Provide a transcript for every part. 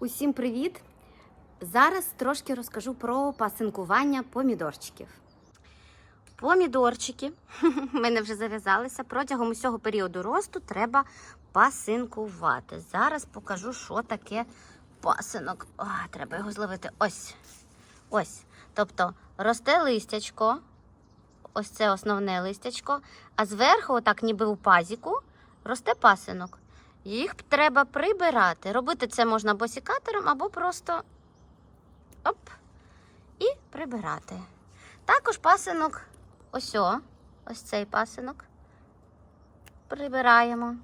Усім привіт! Зараз трошки розкажу про пасинкування помідорчиків. Помідорчики в мене вже зав'язалися. Протягом усього періоду росту треба пасинкувати. Зараз покажу, що таке пасинок. О, треба його зловити. Ось. Ось. Тобто росте листячко, ось це основне листячко, а зверху, отак ніби у пазіку, росте пасинок. Їх треба прибирати. Робити це можна або сікатором, або просто оп, і прибирати. Також пасинок, ось ось цей пасинок. Прибираємо.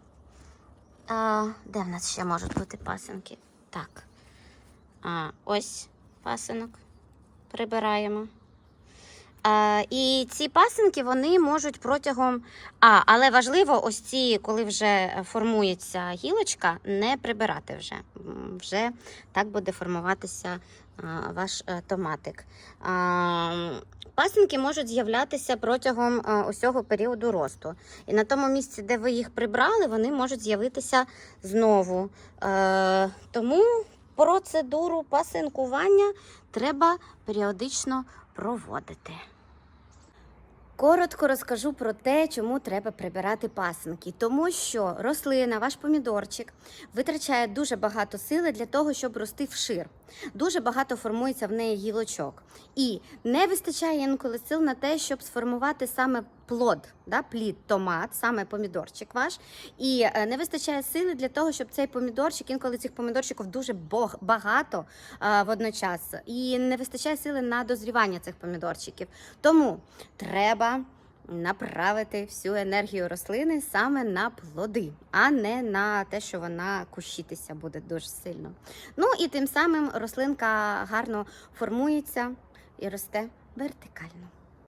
А, де в нас ще можуть бути пасинки? Так. А, ось пасинок. Прибираємо. А, і ці пасинки вони можуть протягом. А, але важливо, ось ці, коли вже формується гілочка, не прибирати вже. Вже так буде формуватися а, ваш е, томатик. Пасинки можуть з'являтися протягом е, усього періоду росту. І на тому місці, де ви їх прибрали, вони можуть з'явитися знову. Е, тому процедуру пасинкування треба періодично проводити. Коротко розкажу про те, чому треба прибирати пасинки. Тому що рослина, ваш помідорчик, витрачає дуже багато сили для того, щоб рости вшир. Дуже багато формується в неї гілочок. І не вистачає інколи сил на те, щоб сформувати саме плод, да, плід, томат, саме помідорчик ваш. І е, не вистачає сили для того, щоб цей помідорчик, інколи цих помідорчиків дуже багато а, водночас. І не вистачає сили на дозрівання цих помідорчиків. Тому треба направити всю енергію рослини саме на плоди, а не на те, що вона кущитися буде дуже сильно. Ну і тим самим рослинка гарно формується і росте вертикально.